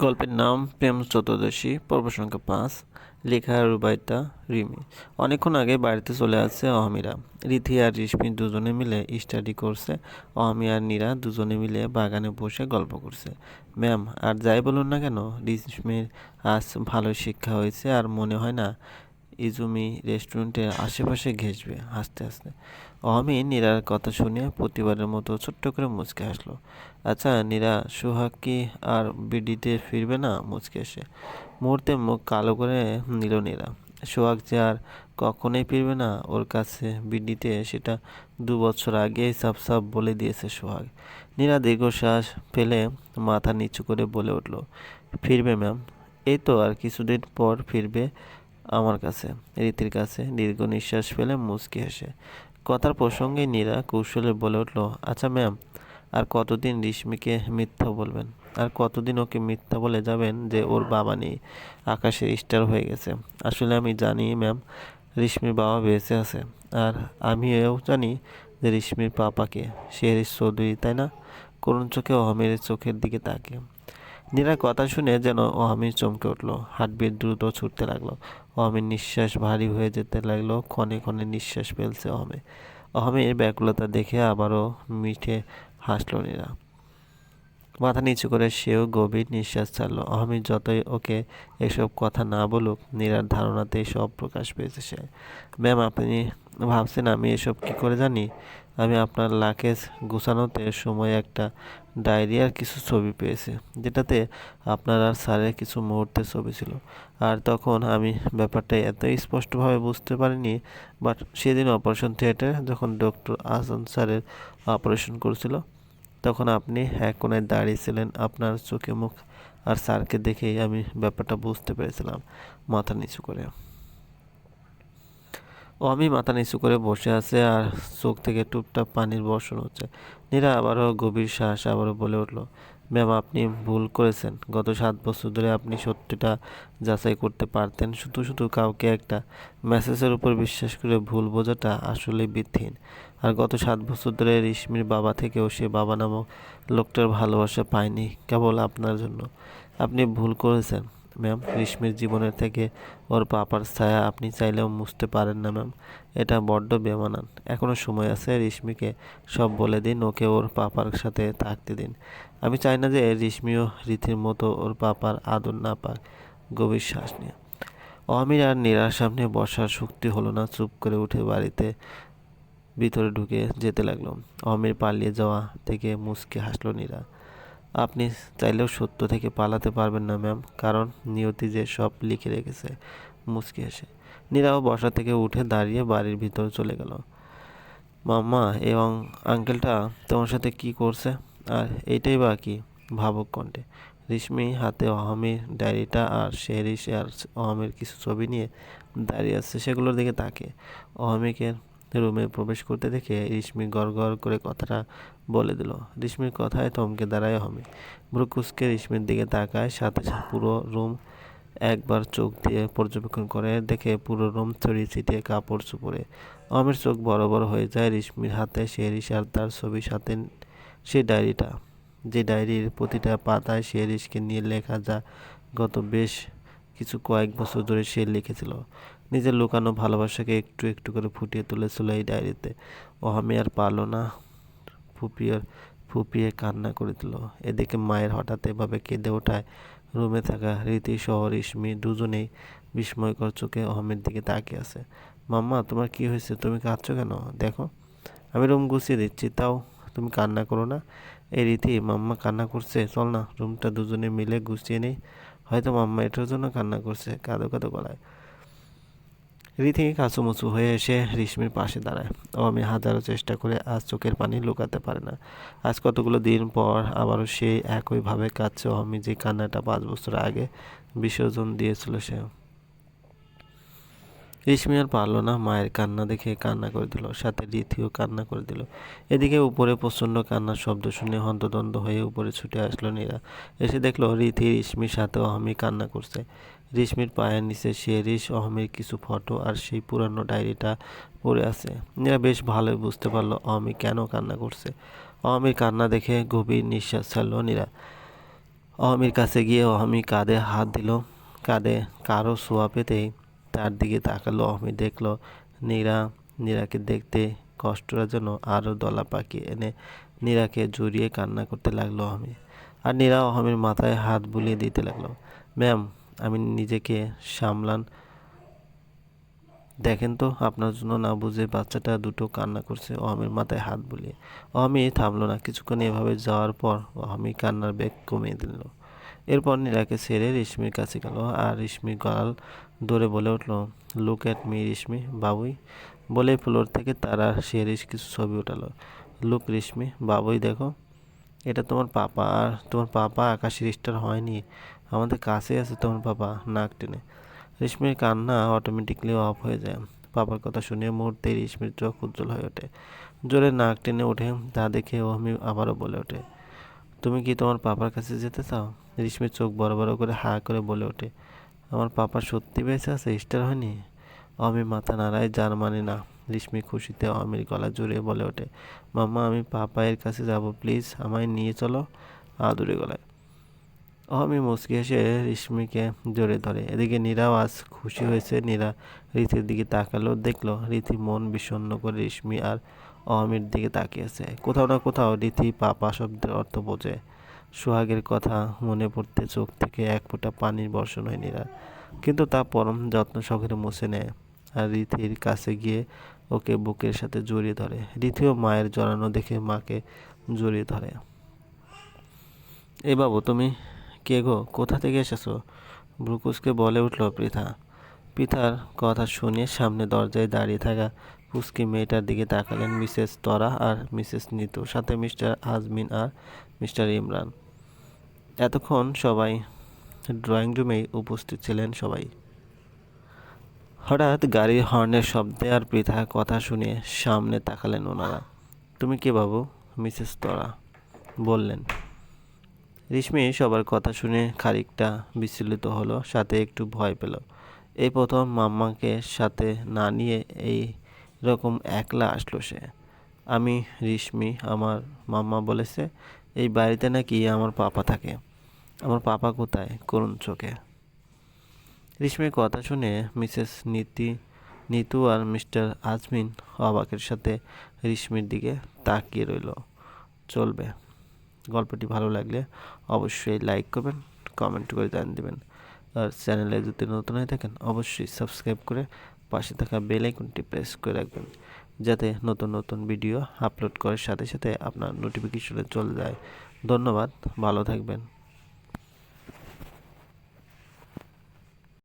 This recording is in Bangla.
গল্পের নাম প্রেম চতুর্দশী, পর্ব সংখ্যা পাঁচ, লেখা রুবাইতা রিমি। অনেকক্ষণ আগে বাড়িতে চলে আসছে অহমিরা। রীতি আর রিশমি দুজনে মিলে স্টাডি করছে। অহমি আর নীরা দুজনে মিলে বাগানে বসে গল্প করছে। ম্যাম, আর যাই বলুন না কেন, রিশমির আজ ভালো শিক্ষা হয়েছে আর মনে হয় না ইজুমি রেস্টুরেন্টের আশেপাশে ঘেসবে হাসতে হাসতে। অহমি নীরার কথা শুনে প্রতিবারের মতো ছোট্ট করে মুচকে আসলো আচ্ছা নীরা, সোহাগ কি আর বিডিতে ফিরবে না? মুচকে এসে মুহূর্তে মুখ কালো করে নিল নীরা। সোহাগ যে আর কখনোই ফিরবে না ওর কাছে বিডিতে, সেটা দু বছর আগেই সাফ সাফ বলে দিয়েছে সোহাগ। নীরা দীর্ঘশ্বাস ফেলে মাথা নিচু করে বলে উঠল, ফিরবে, ম্যাম। এই তো আর কিছুদিন পর ফিরবে আমার কাছে। রীতির কাছে দীর্ঘ নিঃশ্বাস ফেলে মুচকি হেসে। কথার প্রসঙ্গে নীরা কৌশলে বলে উঠল আচ্ছা ম্যাম আর কতদিন রিশমিকে মিথ্যা বলবেন? আর কতদিন ওকে মিথ্যা বলে যাবেন যে ওর বাবা নেই? আকাশে স্টার হয়ে গেছে। আসলে আমি জানি ম্যাম রিশমির বাবা বেঁচে আছে। আর আমিও জানি যে রিশমির পাপাকে। শেরিস চৌধুরী তাই না? করুণ চোখে অহমের চোখের দিকে তাকে নীরা কথা শুনে যেন অহমির চমকে উঠল। হার্টবিট দ্রুত ছুটতে লাগল। অহমের নিঃশ্বাস ভারী হয়ে যেতে লাগল। ক্ষণে ক্ষণে নিঃশ্বাস ফেলছে অহমে। অহমের ব্যাকুলতা দেখে আবারও মিঠে হাসলো নীরা। মাথা নিচু করে সেও গভীর নিঃশ্বাস ছাড়লো। অহমিদ যতই ওকে এসব কথা না বলুক, নীরার ধারণাতেই সব প্রকাশ পেয়েছে সে। ম্যাম, আপনি ভাবছেন আমি এসব কি করে জানি? আমি আপনার লাকেজ গুছানোতে সময় একটা ডায়েরি আর কিছু ছবি পেয়েছি, যেটাতে আপনার আর স্যারের কিছু মুহূর্তের ছবি ছিল। আর তখন আমি ব্যাপারটা এত স্পষ্টভাবে বুঝতে পারিনি, বাট সেদিন অপারেশন থিয়েটারে যখন ডক্টর আসান স্যারের অপারেশন করছিল তখন আপনি এক কোনায় দাঁড়িয়েছিলেন আপনার চোখে মুখ আর স্যারকে দেখেই আমি ব্যাপারটা বুঝতে পেরেছিলাম, মাথা নিচু করে। ও আমি মাথা নিচু করে বসে আছে আর চোখ থেকে টুপটাপ পানির বর্ষণ হচ্ছে। নীরা আবারও গভীর শ্বাস আবারও বলে উঠল ম্যাম, আপনি ভুল করেছেন। গত সাত বছর ধরে আপনি সত্যিটা যাচাই করতে পারতেন, শুধু শুধু কাউকে একটা মেসেজের উপর বিশ্বাস করে ভুল বোঝাটা আসলে বৃদ্ধিহীন আর গত সাত বছর ধরে রিশমির বাবা থেকেও সে বাবা নামক লোকটার ভালোবাসা পায়নি কেবল আপনার জন্য। আপনি ভুল করেছেন। ম্যাম। রিশমির জীবনের থেকে ওর পাপার ছায়া আপনি চাইলেও মুছতে পারেন না ম্যাম। এটা বড্ড বেমানান। এখনও সময় আছে রিশমিকে সব বলে দিন, ওকে ওর পাপার সাথে থাকতে দিন। আমি চাই না যে রিশমিও রীতির মতো ওর পাপার আদর না পাক। গভীর শ্বাস নিয়ে। অমির আর নীরার সামনে বসার শক্তি হলো না, চুপ করে উঠে বাড়িতে ভিতরে ঢুকে যেতে লাগল। অমির পালিয়ে যাওয়া থেকে মুসকে হাসলো নীরা। আপনি চাইলেও সত্য থেকে পালাতে পারবেন না, ম্যাম। কারণ নিয়তি যে সব লিখে রেখেছে, মুচকি এসে নীরাও বসা থেকে উঠে দাঁড়িয়ে বাড়ির ভিতর চলে গেল। মাম্মা এবং আঙ্কেলটা তোমার সাথে কি করছে? আর এইটাই বা কি? ভাবক কণ্ঠে। রিশমি হাতে অহমির ডায়েরিটা আর শেরিস আর অহমের কিছু ছবি নিয়ে দাঁড়িয়ে আছে, সেগুলোর দিকে তাকে অহমিকে রুমে প্রবেশ করতে দেখে রিশমি গড় গড় করে কথাটা বলে দিল। রিশমির কথায় থমকে দাঁড়ায় হমি। ভ্রুকুসকে রিশমির দিকে তাকায়, সাথে সাথে পুরো রুম একবার চোখ দিয়ে পর্যবেক্ষণ করে, দেখে পুরো রুম ছড়িয়ে ছিটিয়ে কাপড় চুপড়ে। অহমের চোখ বড় বড় হয়ে যায় রিশমির হাতে শেরিস আর তার ছবির সাথে সেই ডায়েরিটা। যে ডায়েরির প্রতিটা পাতায় শেরিসকে নিয়ে লেখা যা গত বেশ কিছু কয়েক বছর ধরে সে লিখেছিল। নিজের লুকানো ভালোবাসাকে একটু একটু করে ফুটিয়ে তুলেছিল এই ডায়েরিতে। আমি আর পারল না। ফুপিয়ে ফুপিয়ে কান্না করে দিল এদিকে মায়ের হঠাৎ এভাবে কেঁদে ওঠায় রুমে থাকা রীতি সহ রিশমি দুজনেই বিস্ময়কর চোখে অহমের দিকে তাকিয়ে আছে। মাম্মা, তোমার কি হয়েছে? তুমি কাঁদছো কেন? দেখো, আমি রুম গুছিয়ে দিচ্ছি। তাও তুমি কান্না করো না। এই রীতি, মাম্মা কান্না করছে। চল না, রুমটা দুজনে মিলে গুছিয়ে নেই। হয়তো মাম্মা এটার জন্য কান্না করছে, কাঁদো কাঁদো গলায়। কাঁচু কাঁচুমুচু হয়ে এসে রিশমির পাশে দাঁড়ায়। ও আমি হাজারো চেষ্টা করে আজ চোখের পানি লুকাতে পারে না। আজ কতগুলো দিন পর আবারও সেই একইভাবে কাঁদছে। আমি যে কান্নাটা পাঁচ বছর আগে বিসর্জন দিয়েছিল সে রিশমি আর পারল না, মায়ের কান্না দেখে কান্না করে দিল, সাথে রীতিও কান্না করে দিল। এদিকে উপরে প্রচণ্ড কান্নার শব্দ শুনে হন্তদন্ত হয়ে উপরে ছুটে আসলো নীরা। এসে দেখল রীতি রিশমির সাথে অহমি কান্না করছে। রিশমির পায়ের নিচে সে রিশ, অহমির কিছু ফটো আর সেই পুরানো ডায়েরিটা পড়ে আছে। নীরা বেশ ভালোই বুঝতে পারল অহমি কেন কান্না করছে। অহমির কান্না দেখে গভীর নিঃশ্বাস ছাড়লো নীরা। অহমির কাছে গিয়ে অহমি কাঁধে হাত দিল। কাঁধে কারও শোয়া পেতেই তার দিকে তাকালো অহমি দেখল। নীরা, নীরাকে দেখতে কষ্টরা যেন আরও দলা পাকিয়ে এনে নীরাকে জড়িয়ে কান্না করতে লাগল অহমি আর নীরা অহমির মাথায় হাত বুলিয়ে দিতে লাগল। ম্যাম, আমি নিজেকে সামলান। দেখেন তো, আপনার জন্য না বুঝে বাচ্চাটা দুটো কান্না করছে অহমির মাথায় হাত বুলিয়ে। অহমি থামলো না। কিছুক্ষণ এভাবে যাওয়ার পর অহমি কান্নার বেগ কমিয়ে দিল। এরপর নীরাকে ছেড়ে রেশমির কাছে গেল আর রেশমি গলাল ধরে বলে উঠল লুক অ্যাট মি রেশমি বাবুই। বলে ফ্লোর থেকে তারা আর সে রেশ কিছু ছবি উঠালো। লুক রেশমি বাবুই, দেখো, এটা তোমার পাপা আর তোমার পাপা আকাশের স্টার হয়নি। আমাদের কাছে আছে তোমার পাপা। নাক টেনে। রেশমির কান্না অটোমেটিকলি অফ হয়ে যায়। পাপার কথা শুনে মুহূর্তে রেশমির চোখ উজ্জ্বল হয়ে ওঠে। জোরে নাক টেনে ওঠে তা দেখে ও আমি আবারও বলে ওঠে তুমি কি তোমার পাপার কাছে যেতে চাও? রেশমির চোখ বড় বড় করে হা করে বলে ওঠে। আমার পাপা সত্যি বেঁচে আছে স্টার হয়নি? অমি মাথা নাড়ায়, যার মানে না। রেশমি খুশিতে অমির গলা জড়িয়ে বলে ওঠে, মাম্মা, আমি পাপায়ের কাছে যাব, প্লিজ, আমায় নিয়ে চলো। আদুরে গলায়। অমি মুসকি হেসে রেশমিকে জড়িয়ে ধরে। এদিকে নীরাও আজ খুশি হয়েছে। নীরা রীতির দিকে তাকালো, দেখল রীতি মন বিষণ্ণ করে রেশমি আর অহমির দিকে তাকিয়েছে। কোথাও না কোথাও রীতি, পাপা শব্দের অর্থ বোঝে। সোহাগের কথা মনে পড়তে চোখ থেকে এক ফোঁটা পানির বর্ষণ হয় নীরা কিন্তু তা পরম যত্ন সহকারে মুছে নেয়। আর রীতির কাছে গিয়ে ওকে বুকের সাথে জড়িয়ে ধরে। রীতিও মায়ের জড়ানো দেখে মাকে জড়িয়ে ধরে। এ বাবু, তুমি কে গো? কোথা থেকে এসেছ? ব্রুকুসকে বলে উঠল পৃথা। পৃথার কথা শুনে সামনে দরজায় দাঁড়িয়ে থাকা পুস্কি মেয়েটার দিকে তাকালেন মিসেস তরা আর মিসেস নিতু, সাথে মিস্টার আজমিন আর মিস্টার ইমরান। এতক্ষণ সবাই ড্রয়িং রুমেই উপস্থিত ছিলেন সবাই। হঠাৎ গাড়ির হর্নের শব্দে আর পৃথা কথা শুনে সামনে তাকালেন ওনারা। তুমি কে বাবু? মিসেস তরা বললেন। রেশমি সবার কথা শুনে খারিকটা বিচলিত হলো, সাথে একটু ভয় পেল। এই প্রথম মাম্মাকে সাথে না নিয়ে এই রকম একলা আসলো সে। আমি, রেশমি, আমার মাম্মা বলেছে, এই বাড়িতে নাকি আমার পাপা থাকে। আমার পাপা কোথায়? করুণ চোখে। রেশমির কথা শুনে মিসেস নীতি, নিতু আর মিস্টার আজমিন অবাকের সাথে রেশমির দিকে তাকিয়ে রইল। চলবে। গল্পটি ভালো লাগলে অবশ্যই লাইক করবেন, কমেন্ট করে জানিয়ে দেবেন। আর চ্যানেলে যদি নতুন হয়ে থাকেন, অবশ্যই সাবস্ক্রাইব করে পাশে থাকা বেল আইকনটি প্রেস করে রাখবেন, যাতে নতুন নতুন ভিডিও আপলোড করার সাথে সাথে আপনার নোটিফিকেশনে চলে যায়। ধন্যবাদ, ভালো থাকবেন।